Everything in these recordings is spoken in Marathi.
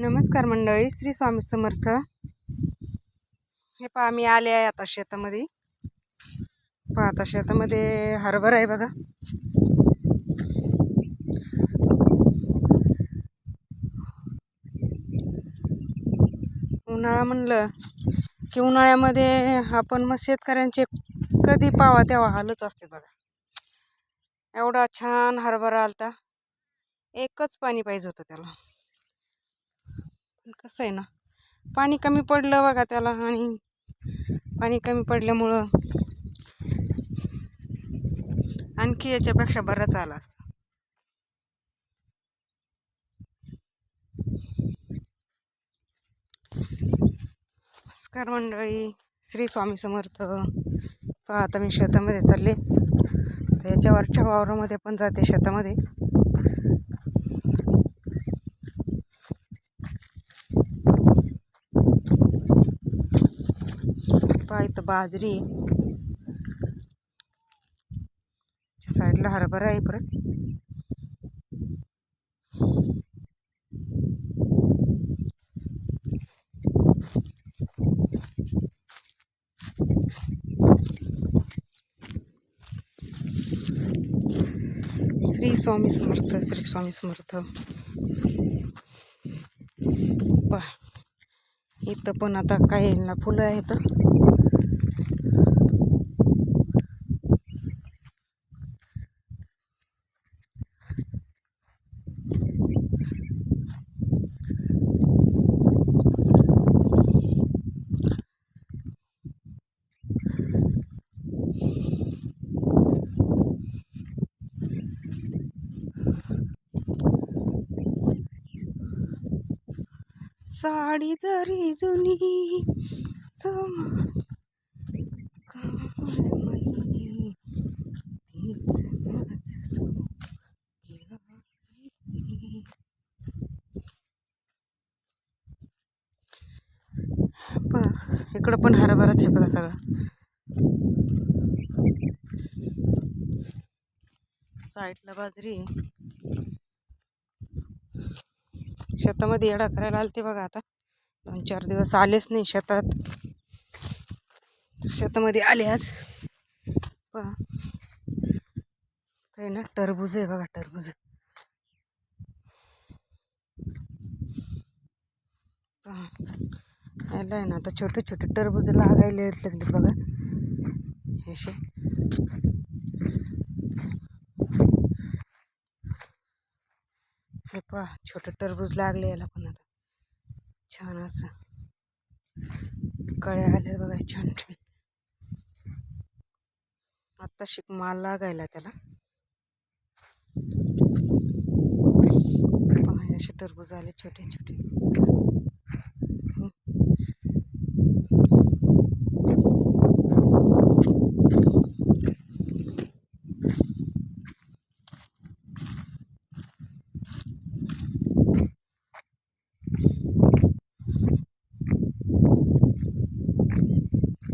नमस्कार मंडळी श्री स्वामी समर्थ. हे पहा मी आले आहे आता शेतामध्ये. पहा आता शेतामध्ये हरभरा आहे बघा. उन्हाळा म्हणलं की उन्हाळ्यामध्ये आपण मग शेतकऱ्यांचे कधी पावा तेव्हा हालच असते बघा. एवढा छान हरभरा आलता. एकच पाणी पाहिजे होतं त्याला. कसं आहे ना पाणी कमी पडलं बघा त्याला आणि पाणी कमी पडल्यामुळं आणखी याच्यापेक्षा बरंच आला असतं. नमस्कार मंडळी श्री स्वामी समर्थ. आता मी शेतामध्ये चालले. तर याच्या वरच्या वावरामध्ये पण जाते शेतामध्ये पहा इथं बाजरी. आहे साईडला हरभरा आहे परत. श्री स्वामी समर्थ श्री स्वामी समर्थ. पहा इथं पण आता काय ना फुलं आहेत. साडी जरी जुनी समाज काळमणी, तीच माझ सोंग इकडं पण हरभराच आहे बघा सगळा. साईडला बाजरी आहे शेतामध्ये येडा करायला आलते बघा आता. दोन चार दिवस आलेच नाही शेतात. शेतामध्ये आले आज. पहा. काही ना टरबूज आहे बघा टरबूज. पहा. आहे ना आता छोटे छोटे टरबूज लागायला लागले बघा. हे हे पहा छोटं टरबूज लागले याला पण आता. छान असं. कळ्या आल्या बघा छान छान. आत्ता शिक माल लागायला त्याला. पहा असे टरबूज आले छोटे छोटे हं.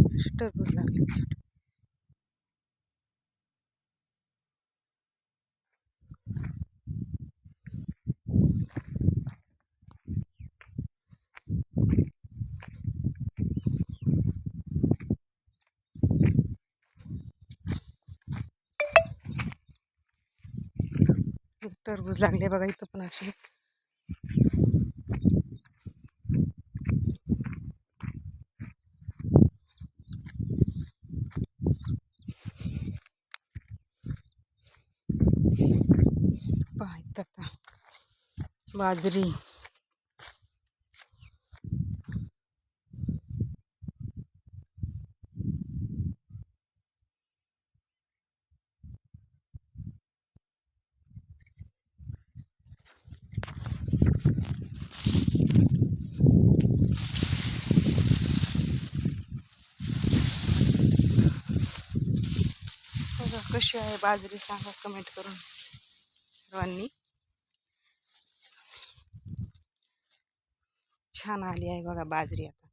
असे टरबूज लागले छोटे टरबूज लागले बघा इथं पण असे पहा इथं आता बाजरी. कशी आहे बाजरी सांगा कमेंट करून सर्वांनी. छान आली आहे बघा बाजरी आता.